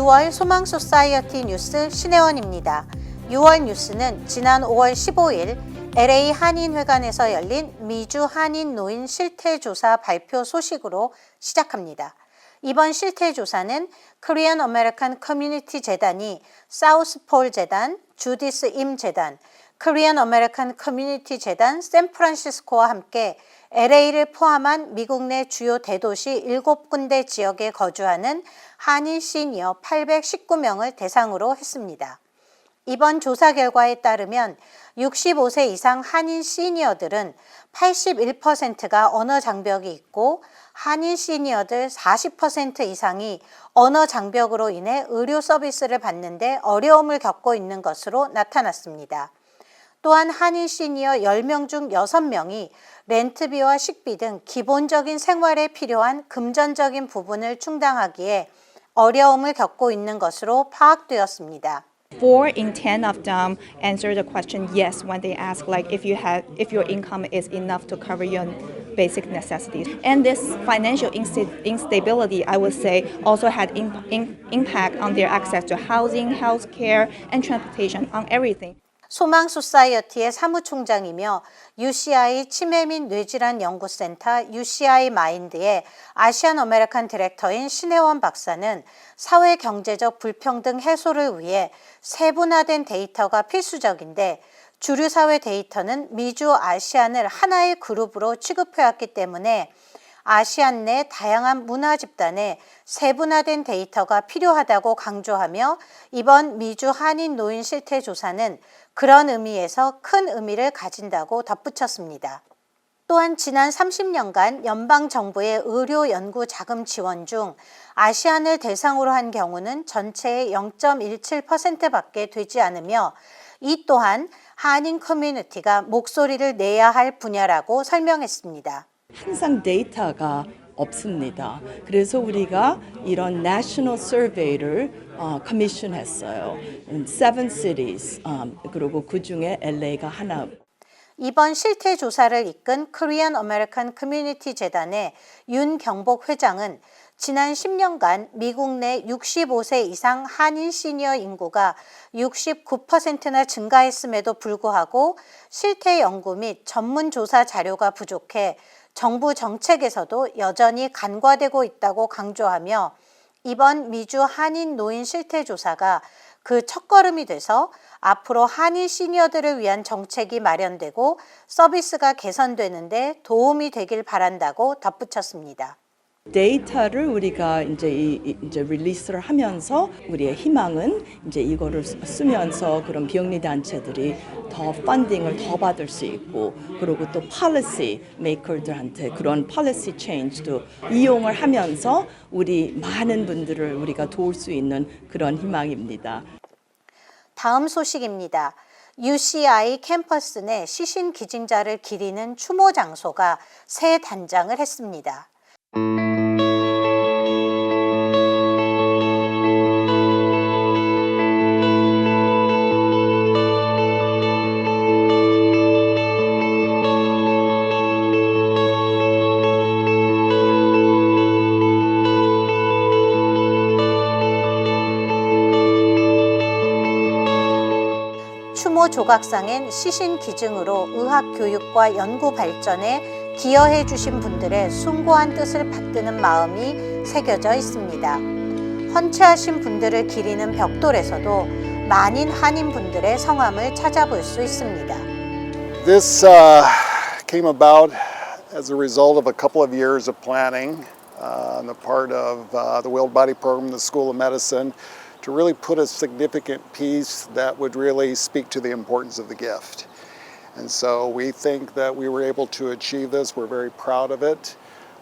6월 소망 소사이어티 뉴스 신혜원입니다. 6월 뉴스는 지난 5월 15일 LA 한인회관에서 열린 미주 한인 노인 실태조사 발표 소식으로 시작합니다. 이번 실태조사는 코리안 아메리칸 커뮤니티 재단이 사우스폴 재단, 주디스 임 재단, 코리안 아메리칸 커뮤니티 재단 샌프란시스코와 함께 LA를 포함한 미국 내 주요 대도시 7군데 지역에 거주하는 한인 시니어 819명을 대상으로 했습니다. 이번 조사 결과에 따르면 65세 이상 한인 시니어들은 81%가 언어 장벽이 있고 한인 시니어들 40% 이상이 언어 장벽으로 인해 의료 서비스를 받는데 어려움을 겪고 있는 것으로 나타났습니다. 또한 한인 시니어 10명 중 6명이 렌트비와 식비 등 기본적인 생활에 필요한 금전적인 부분을 충당하기에 어려움을 겪고 있는 것으로 파악되었습니다. Four in ten of them answer the question yes when they ask like if you have if your income is enough to cover your basic necessities. And this financial insta- instability, I would say, also had imp- im- impact on their access to housing, health care, and transportation, on everything. 소망 소사이어티의 사무총장이며 UCI 치매 및 뇌질환 연구센터 UCI 마인드의 아시안 아메리칸 디렉터인 신혜원 박사는 사회 경제적 불평등 해소를 위해 세분화된 데이터가 필수적인데 주류 사회 데이터는 미주 아시안을 하나의 그룹으로 취급해왔기 때문에 아시안 내 다양한 문화 집단의 세분화된 데이터가 필요하다고 강조하며 이번 미주 한인 노인 실태 조사는 그런 의미에서 큰 의미를 가진다고 덧붙였습니다. 또한 지난 30년간 연방 정부의 의료 연구 자금 지원 중 아시안을 대상으로 한 경우는 전체의 0.17%밖에 되지 않으며 이 또한 한인 커뮤니티가 목소리를 내야 할 분야라고 설명했습니다. 항상 데이터가 없습니다. 그래서 우리가 이런 national survey를 어, 커미션했어요. Seven cities 음, 그리고 그 중에 LA가 하나. 이번 실태 조사를 이끈 코리안 아메리칸 커뮤니티 재단의 윤경복 회장은 지난 10년간 미국 내 65세 이상 한인 시니어 인구가 69%나 증가했음에도 불구하고 실태 연구 및 전문 조사 자료가 부족해 정부 정책에서도 여전히 간과되고 있다고 강조하며 이번 미주 한인 노인 실태 조사가 그 첫걸음이 돼서 앞으로 한인 시니어들을 위한 정책이 마련되고 서비스가 개선되는데 도움이 되길 바란다고 덧붙였습니다. 데이터를 우리가 이제 이, 이- 이제 릴리스를 하면서 우리의 희망은 이제 이거를 쓰- 쓰면서 그런 비영리 단체들이 더 펀딩을 더 받을 수 있고 그리고 또 policy maker들한테 그런 policy change도 이용을 하면서 우리 많은 분들을 우리가 도울 수 있는 그런 희망입니다. 다음 소식입니다. UCI 캠퍼스 내 시신 기증자를 기리는 추모 장소가 새 단장을 했습니다. 추모 조각상엔 시신 기증으로 의학 교육과 연구 발전에 기여해 주신 분들의 숭고한 뜻을 받드는 마음이 새겨져 있습니다. 헌치하신 분들을 기리는 벽돌에서도 많은 한인 분들의 성함을 찾아볼 수 있습니다. This uh, came about as a result of a couple of years of planning uh, on the part of uh, the Willed Body Program, the School of Medicine, to really put a significant piece that would really speak to the importance of the gift. And so we think that we were able to achieve this. We're very proud of it.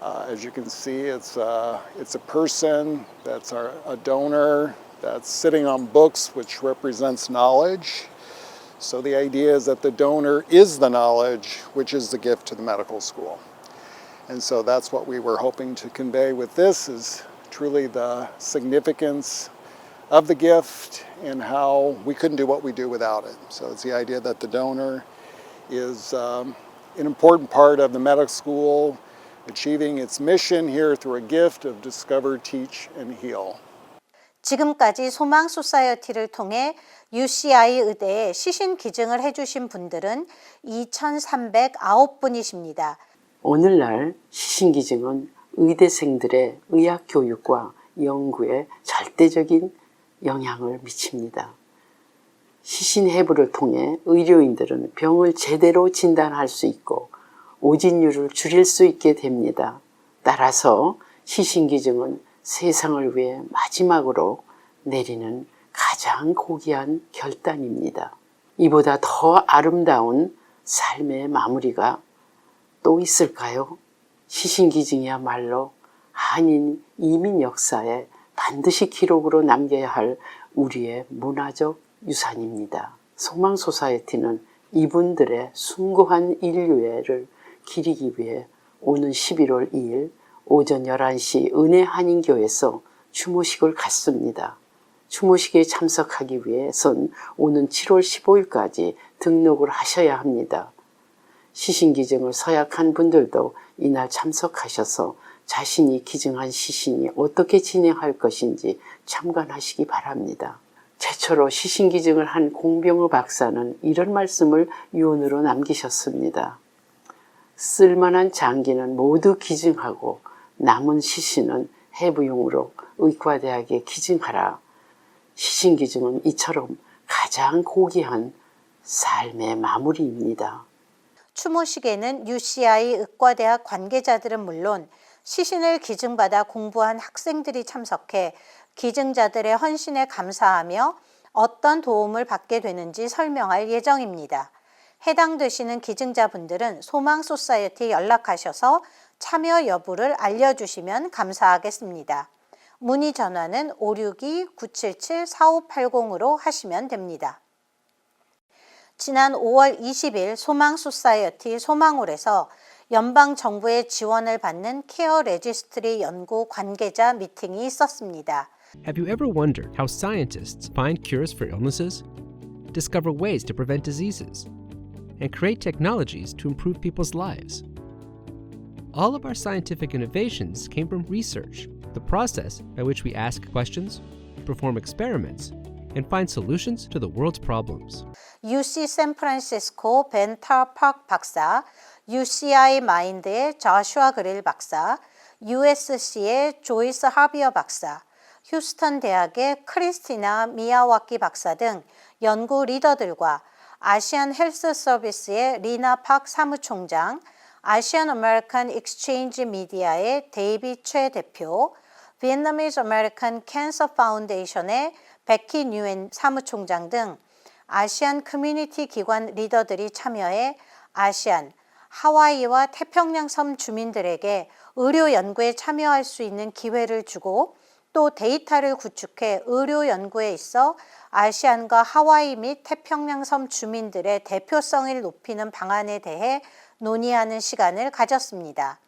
Uh, as you can see, it's, uh, it's a person that's our, a donor that's sitting on books, which represents knowledge. So the idea is that the donor is the knowledge, which is the gift to the medical school. And so that's what we were hoping to convey with this is truly the significance of the gift and how we couldn't do what we do without it. So it's the idea that the donor is um, an important part of the medical school achieving its mission here through a gift of discover, teach, and heal. 지금까지 소망 소사이어티를 통해 UCI 의대에 시신 기증을 해주신 분들은 2,309분이십니다. 오늘날 시신기증은 의대생들의 의학 교육과 연구에 절대적인 영향을 미칩니다. 시신 해부를 통해 의료인들은 병을 제대로 진단할 수 있고 오진율을 줄일 수 있게 됩니다. 따라서 시신기증은 세상을 위해 마지막으로 내리는 가장 고귀한 결단입니다. 이보다 더 아름다운 삶의 마무리가 또 있을까요? 시신기증이야말로 한인 이민 역사에 반드시 기록으로 남겨야 할 우리의 문화적 유산입니다. 소망소사이티는 이분들의 숭고한 인류애를 기리기 위해 오는 11월 2일 오전 11시 은혜 한인교에서 추모식을 갖습니다. 추모식에 참석하기 위해선 오는 7월 15일까지 등록을 하셔야 합니다. 시신기증을 서약한 분들도 이날 참석하셔서 자신이 기증한 시신이 어떻게 진행할 것인지 참관하시기 바랍니다. 최초로 시신 기증을 한 공병우 박사는 이런 말씀을 유언으로 남기셨습니다. 쓸만한 장기는 모두 기증하고 남은 시신은 해부용으로 의과대학에 기증하라. 시신 기증은 이처럼 가장 고귀한 삶의 마무리입니다. 추모식에는 UCI 의과대학 관계자들은 물론 시신을 기증받아 공부한 학생들이 참석해 기증자들의 헌신에 감사하며 어떤 도움을 받게 되는지 설명할 예정입니다. 해당되시는 기증자분들은 소망 소사이어티 연락하셔서 참여 여부를 알려주시면 감사하겠습니다. 문의 전화는 562-977-4580으로 하시면 됩니다. 지난 5월 20일 소망 소사이어티 소망홀에서 연방 정부의 지원을 받는 케어 레지스트리 연구 관계자 미팅이 있었습니다. Have you ever wondered how scientists find cures for illnesses, discover ways to prevent diseases, and create technologies to improve people's lives? All of our scientific innovations came from research, the process by which we ask questions, perform experiments, and find solutions to the world's problems. UC 샌프란시스코 벤 타팍 박사, UCI 마인드의 저슈아 그릴 박사, USC의 조이스 하비어 박사, 휴스턴 대학의 크리스티나 미야와키 박사 등 연구 리더들과 아시안 헬스 서비스의 리나 팍 사무총장, 아시안 아메리칸 익스체인지 미디어의 데이비 최 대표, 비엔나미즈 아메리칸 캔서 파운데이션의 베키 뉴엔 사무총장 등 아시안 커뮤니티 기관 리더들이 참여해 아시안, 하와이와 태평양 섬 주민들에게 의료 연구에 참여할 수 있는 기회를 주고 또 데이터를 구축해 의료 연구에 있어 아시안과 하와이 및 태평양 섬 주민들의 대표성을 높이는 방안에 대해 논의하는 시간을 가졌습니다.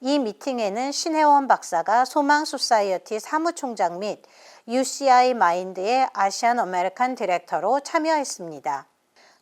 이 미팅에는 신혜원 박사가 소망 소사이어티 사무총장 및 UCI 마인드의 아시안 아메리칸 디렉터로 참여했습니다.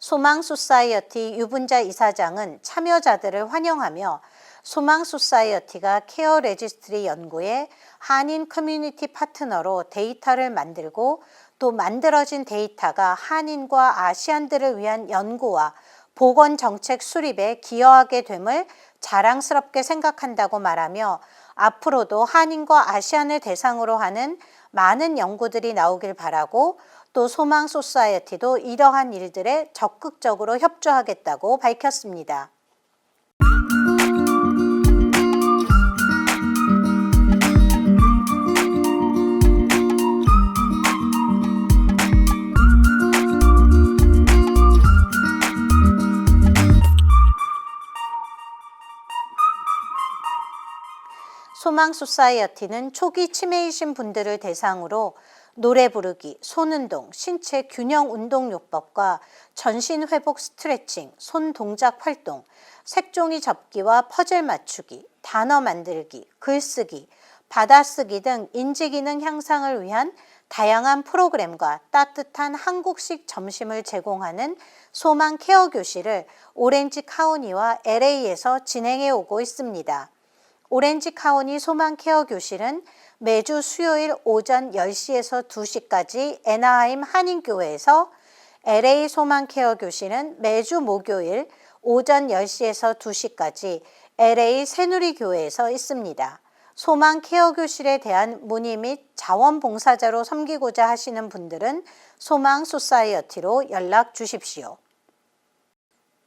소망 소사이어티 유분자 이사장은 참여자들을 환영하며 소망 소사이어티가 케어 레지스트리 연구에 한인 커뮤니티 파트너로 데이터를 만들고 또 만들어진 데이터가 한인과 아시안들을 위한 연구와 보건 정책 수립에 기여하게 됨을 자랑스럽게 생각한다고 말하며 앞으로도 한인과 아시안을 대상으로 하는 많은 연구들이 나오길 바라고 또 소망 소사이어티도 이러한 일들에 적극적으로 협조하겠다고 밝혔습니다. 소망 소사이어티는 초기 치매이신 분들을 대상으로 노래 부르기, 손운동, 신체 균형 운동 요법과 전신 회복 스트레칭, 손 동작 활동, 색종이 접기와 퍼즐 맞추기, 단어 만들기, 글쓰기, 받아쓰기 등 인지 기능 향상을 위한 다양한 프로그램과 따뜻한 한국식 점심을 제공하는 소망 케어 교실을 오렌지 카우니와 LA에서 진행해 오고 있습니다. 오렌지 카우니 소망 케어 교실은 매주 수요일 오전 10시에서 2시까지 애나하임 한인교회에서 LA 소망 케어 교실은 매주 목요일 오전 10시에서 2시까지 LA 새누리 교회에서 있습니다. 소망 케어 교실에 대한 문의 및 자원봉사자로 섬기고자 하시는 분들은 소망 소사이어티로 연락 주십시오.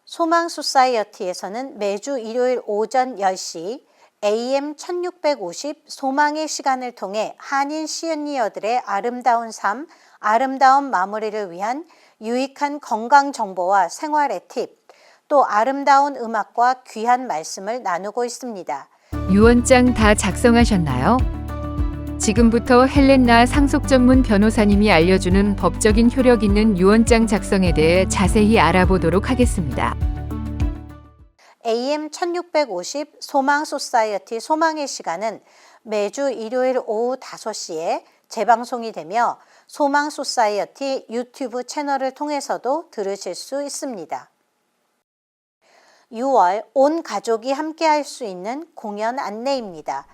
소망 소사이어티에서는 매주 일요일 오전 10시 AM 1650 소망의 시간을 통해 한인 시언니어들의 아름다운 삶, 아름다운 마무리를 위한 유익한 건강 정보와 생활의 팁, 또 아름다운 음악과 귀한 말씀을 나누고 있습니다. 유언장 다 작성하셨나요? 지금부터 헬렌나 상속 전문 변호사님이 알려주는 법적인 효력 있는 유언장 작성에 대해 자세히 알아보도록 하겠습니다. AM 1650 소망 소사이어티 소망의 시간은 매주 일요일 오후 5시에 재방송이 되며 소망 소사이어티 유튜브 채널을 통해서도 들으실 수 있습니다. 6월 온 가족이 함께 할 수 있는 공연 안내입니다.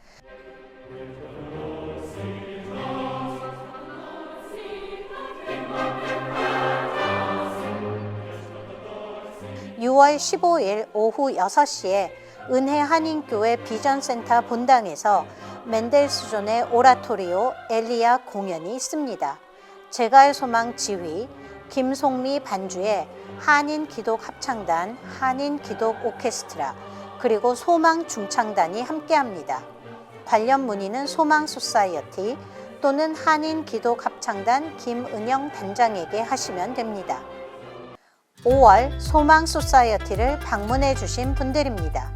6월 15일 오후 6시에 은혜 한인교회 비전센터 본당에서 멘델스존의 오라토리오 엘리야 공연이 있습니다. 제갈 소망 지휘, 김송미 반주의 한인 기독 합창단, 한인 기독 오케스트라, 그리고 소망 중창단이 함께합니다. 관련 문의는 소망 소사이어티 또는 한인 기독 합창단 김은영 단장에게 하시면 됩니다. 5월 소망 소사이어티를 방문해 주신 분들입니다.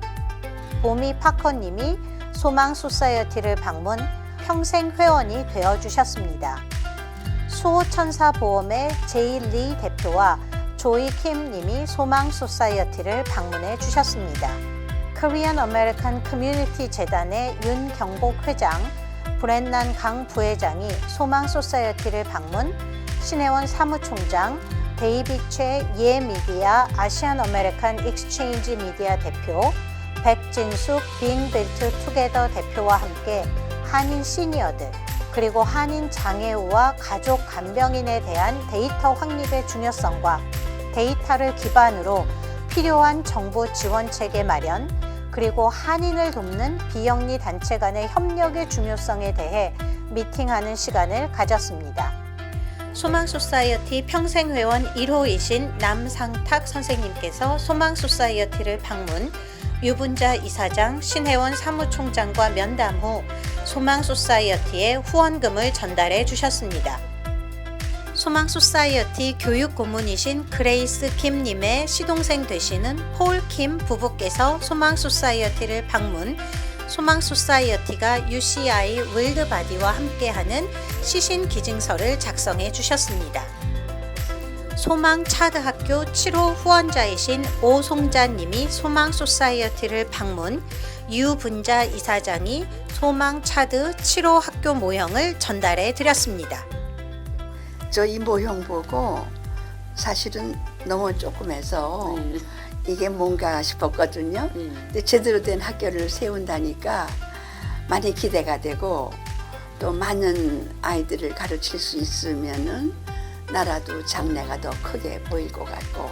보미 파커님이 소망 소사이어티를 방문 평생 회원이 되어 주셨습니다. 수호천사 보험의 제일리 대표와 조이 킴 님이 소망 소사이어티를 방문해 주셨습니다. 코리안 아메리칸 커뮤니티 재단의 윤경복 회장, 브랜난 강 부회장이 소망 소사이어티를 방문, 신혜원 사무총장, 데이비최 예 미디어 아시안 아메리칸 익스체인지 미디어 대표, 백진숙 빙빌트 투게더 대표와 함께 한인 시니어들 그리고 한인 장애우와 가족 간병인에 대한 데이터 확립의 중요성과 데이터를 기반으로 필요한 정보 지원 체계 마련 그리고 한인을 돕는 비영리 단체 간의 협력의 중요성에 대해 미팅하는 시간을 가졌습니다. 소망 소사이어티 평생회원 1호이신 남상탁 선생님께서 소망 소사이어티를 방문, 유분자 이사장 신혜원 사무총장과 면담 후 소망 소사이어티에 후원금을 전달해 주셨습니다. 소망 소사이어티 교육 고문이신 그레이스 킴님의 시동생 되시는 폴킴 부부께서 소망 소사이어티를 방문, 소망 소사이어티가 UCI 윌드바디와 함께하는 시신 기증서를 작성해 주셨습니다. 소망 차드 학교 7호 후원자이신 오송자 님이 소망 소사이어티를 방문, 유분자 이사장이 소망 차드 7호 학교 모형을 전달해 드렸습니다. 저 이 모형 보고 사실은 너무 조금해서 이게 뭔가 싶었거든요. 근데 제대로 된 학교를 세운다니까 많이 기대가 되고 또 많은 아이들을 가르칠 수 있으면은 나라도 장래가 더 크게 보일 것 같고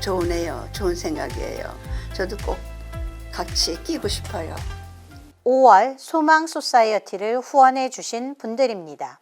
좋으네요. 좋은 생각이에요. 저도 꼭 같이 끼고 싶어요. 5월 소망 소사이어티를 후원해 주신 분들입니다.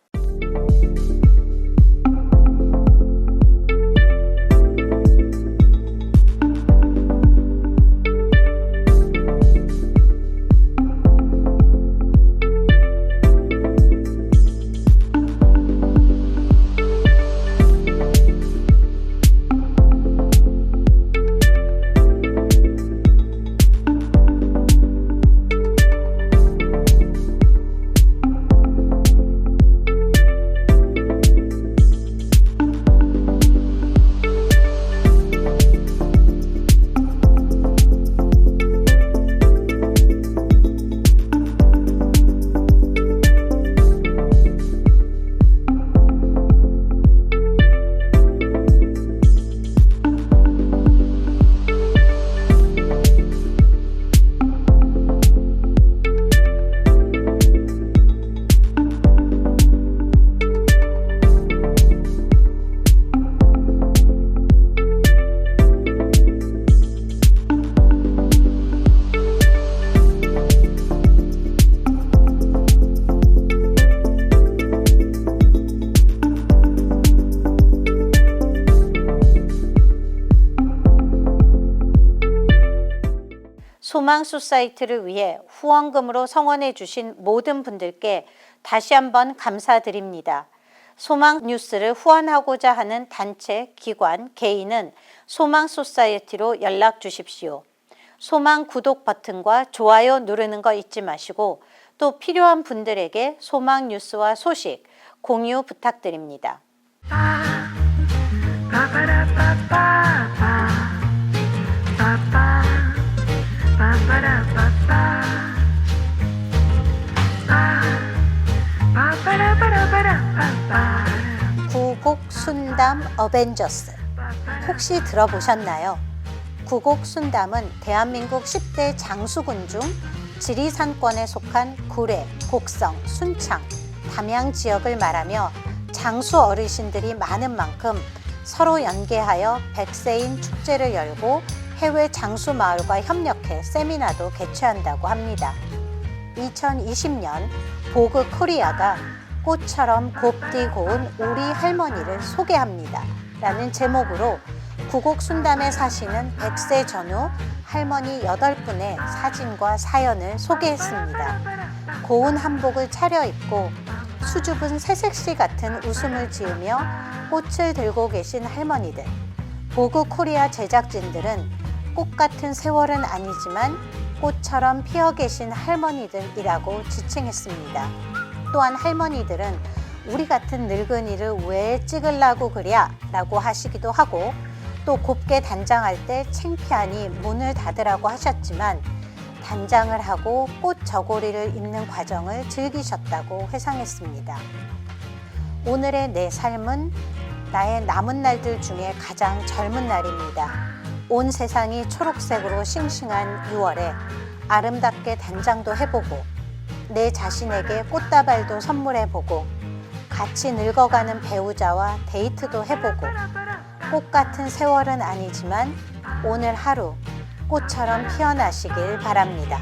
소망 소사이트를 위해 후원금으로 성원해 주신 모든 분들께 다시 한번 감사드립니다. 소망 뉴스를 후원하고자 하는 단체, 기관, 개인은 소망 소사이트로 연락 주십시오. 소망 구독 버튼과 좋아요 누르는 거 잊지 마시고 또 필요한 분들에게 소망 뉴스와 소식 공유 부탁드립니다. 구곡 순담 어벤져스 혹시 들어보셨나요? 구곡 순담은 대한민국 10대 장수군 중 지리산권에 속한 구례, 곡성, 순창, 담양 지역을 말하며 장수 어르신들이 많은 만큼 서로 연계하여 백세인 축제를 열고 해외 장수 마을과 협력해 세미나도 개최한다고 합니다. 2020년 보그 코리아가 꽃처럼 곱디 고운 우리 할머니를 소개합니다. 라는 제목으로 구곡 순담에 사시는 백세 전후 할머니 8분의 사진과 사연을 소개했습니다. 고운 한복을 차려입고 수줍은 새색시 같은 웃음을 지으며 꽃을 들고 계신 할머니들. 보그 코리아 제작진들은 꽃 같은 세월은 아니지만 꽃처럼 피어 계신 할머니들이라고 지칭했습니다. 또한 할머니들은 우리 같은 늙은이를 왜 찍으려고 그랴 라고 하시기도 하고 또 곱게 단장할 때 창피하니 문을 닫으라고 하셨지만 단장을 하고 꽃 저고리를 입는 과정을 즐기셨다고 회상했습니다. 오늘의 내 삶은 나의 남은 날들 중에 가장 젊은 날입니다. 온 세상이 초록색으로 싱싱한 6월에 아름답게 단장도 해보고 내 자신에게 꽃다발도 선물해보고 같이 늙어가는 배우자와 데이트도 해보고 꽃 같은 세월은 아니지만 오늘 하루 꽃처럼 피어나시길 바랍니다.